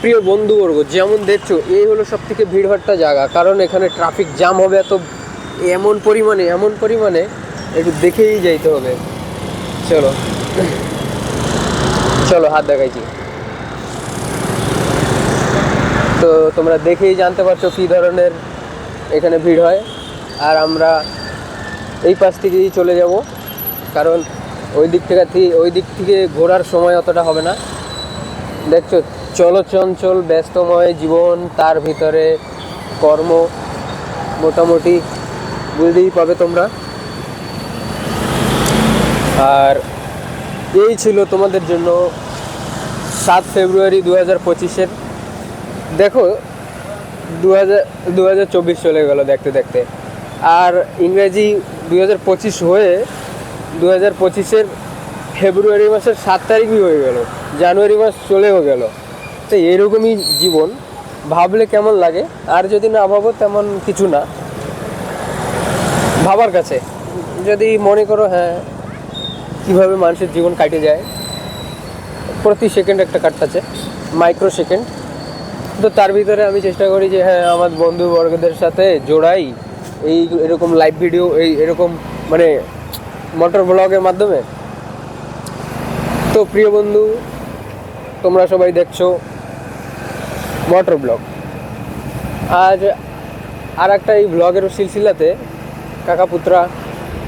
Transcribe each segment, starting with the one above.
প্রিয় বন্ধুবর্গ যেমন দেখছ, এই হলো সব থেকে ভিড়ভাট্টা জায়গা। কারণ এখানে ট্রাফিক জ্যাম হবে এত এমন পরিমাণে এমন পরিমাণে, একটু দেখেই যাইতে হবে। চলো। চলো, হাত দেখাইছি। তো তোমরা দেখেই জানতে পারছ কী ধরনের এখানে ভিড় হয়। আর আমরা এই পাশ থেকেই চলে যাব। কারণ ওই দিক থেকে, ওই দিক থেকে ঘোরার সময় অতটা হবে না। দেখছ? চলচঞ্চল, ব্যস্তময় জীবন, তার ভিতরে কর্ম মোটামুটি বুঝতেই পাবে তোমরা। আর এই ছিল তোমাদের জন্য সাত ফেব্রুয়ারি দু হাজার পঁচিশের। দেখো দু হাজার দু হাজার চব্বিশ চলে গেল দেখতে দেখতে। আর ইংরেজি দু হাজার পঁচিশ হয়ে দু হাজার পঁচিশের ফেব্রুয়ারি মাসের সাত তারিখই হয়ে গেল। জানুয়ারি মাস চলেও গেল। তো এরকমই জীবন, ভাবলে কেমন লাগে? আর যদি না ভাবো, তেমন কিছু না। ভাবার কাছে। যদি মনে করো হ্যাঁ কীভাবে মানুষের জীবন কাটে যায়, প্রতি সেকেন্ড একটা কাটতেছে মাইক্রো সেকেন্ড তো তার ভিতরে আমি চেষ্টা করি যে হ্যাঁ আমার বন্ধু বর্গদের সাথে জোড়াই এই এরকম লাইভ ভিডিও এই এরকম মানে মোটর ব্লগের মাধ্যমে। তো প্রিয় বন্ধু, তোমরা সবাই দেখছ মোটর ব্লগ আজ আর একটা এই ব্লগের সিলসিলাতে কাকা পুত্রা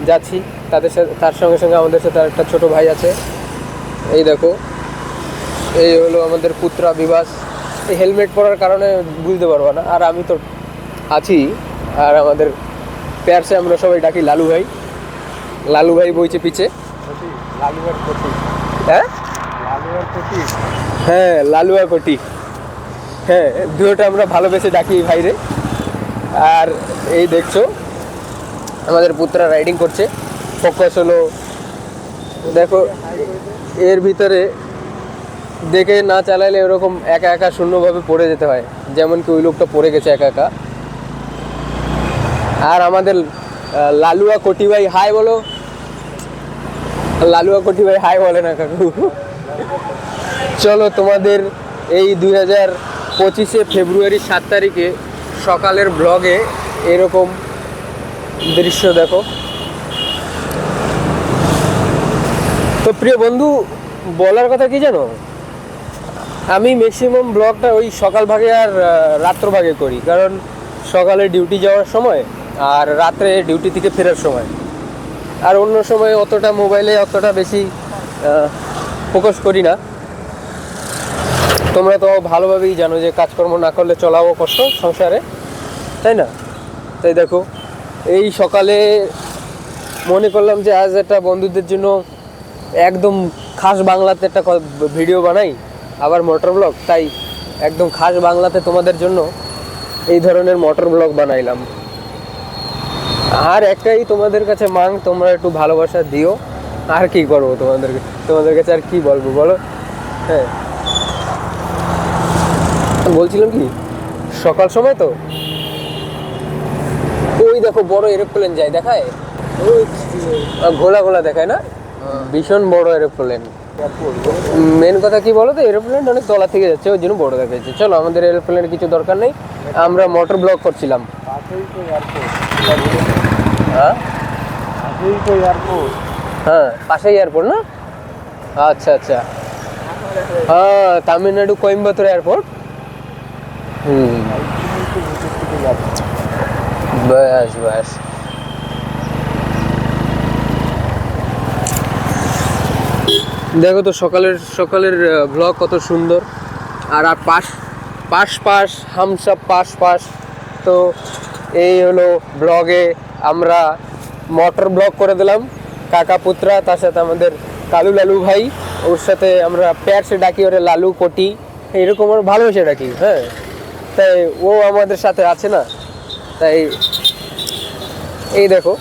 যাচ্ছি। তাদের সাথে তার সঙ্গে সঙ্গে আমাদের সাথে আর একটা ছোট ভাই আছে। এই দেখো এই হলো আমাদের পুত্রা বিবাস এই হেলমেট পরার কারণে বুঝতে পারব না। আর আমি তো আছি। আর আমাদের প্যারসে আমরা সবাই ডাকি লালু ভাই। লালু ভাই বইছে পিছে। হ্যাঁ? হ্যাঁ লালুয়া কোটি হ্যাঁ দুটোটা আমরা ভালোবেসে ডাকি ভাইরে। আর এই দেখছ, আমাদের পুত্রা রাইডিং করছে। ফোকাস হলো, দেখো, এর ভিতরে দেখে না চালাইলে এরকম একা একা শূন্যভাবে পড়ে যেতে হয় যেমন কি ওই লোকটা পড়ে গেছে একা একা। আর আমাদের লালুয়া কোটি ভাই হাই বলো। লালুয়া কোটি ভাই হাই বলে না কাকু। চলো তোমাদের এই দুই হাজার পঁচিশে ফেব্রুয়ারি সাত তারিখে সকালের ব্লগে এরকম দৃশ্য দেখো। তো প্রিয় বন্ধু, বলার কথা কি জানো? আমি ম্যাক্সিমাম ব্লগটা ওই সকাল ভাগে আর রাত্র ভাগে করি। কারণ সকালে ডিউটি যাওয়ার সময় আর রাত্রে ডিউটি থেকে ফেরার সময়। আর অন্য সময় অতটা মোবাইলে অতটা বেশি ফোকাস করি না। তোমরা তো ভালোভাবেই জানো যে কাজকর্ম না করলে চলাও কষ্ট সংসারে, তাই না? তাই দেখো, এই সকালে মনে করলাম যে আজ একটা বন্ধুদের জন্য একদম খাস বাংলাতে একটা ভিডিও বানাই, আবার মোটর ব্লগ, তাই একদম খাস বাংলাতে তোমাদের জন্য এই ধরনের মোটর ব্লগ বানাইলাম। আর একটাই তোমাদের কাছে মাং, তোমরা একটু ভালোবাসা দিও, আর কি করব তোমাদেরকে তোমাদের কাছে আর কি বলব বলো? হ্যাঁ। বলছিলাম কি সকাল সময় তো? ওই দেখো বড় এরোপ্লেন যায় দেখায়? ঘোলা ঘোলা দেখায় না? ভীষণ বড় এরোপ্লেন মেন কথা কি বলো তো এরোপ্লেন অনেক তলা থেকে যাচ্ছে ওই জন্য বড় দেখাচ্ছে। চলো আমাদের এরোপ্লেনের কিছু দরকার নেই। আমরা মোটর ব্লক করছিলাম। হ্যাঁ? পাশেই এয়ারপোর্ট হ্যাঁ পাশেই এয়ারপোর্ট না? আচ্ছা আচ্ছা। হ্যাঁ তামিলনাড়ু কোয়েম্বাতুর এয়ারপোর্ট ব্যাস ব্যাস দেখো তো সকালের সকালের ব্লগ কত সুন্দর। আর আর পাশ পাশ পাশ হামসব পাশ পাশ। তো এই হলো ব্লগে আমরা মোটর ব্লগ করে দিলাম। কাকা পুত্রা, তার সাথে আমাদের কালু লালু ভাই, ওর সাথে আমরা প্যারসে ডাকি, ওরে লালু কোটি। এরকম আমরা ভালোবেসে ডাকি হ্যাঁ। তাই ও আমাদের সাথে আছে না? তাই এই দেখো।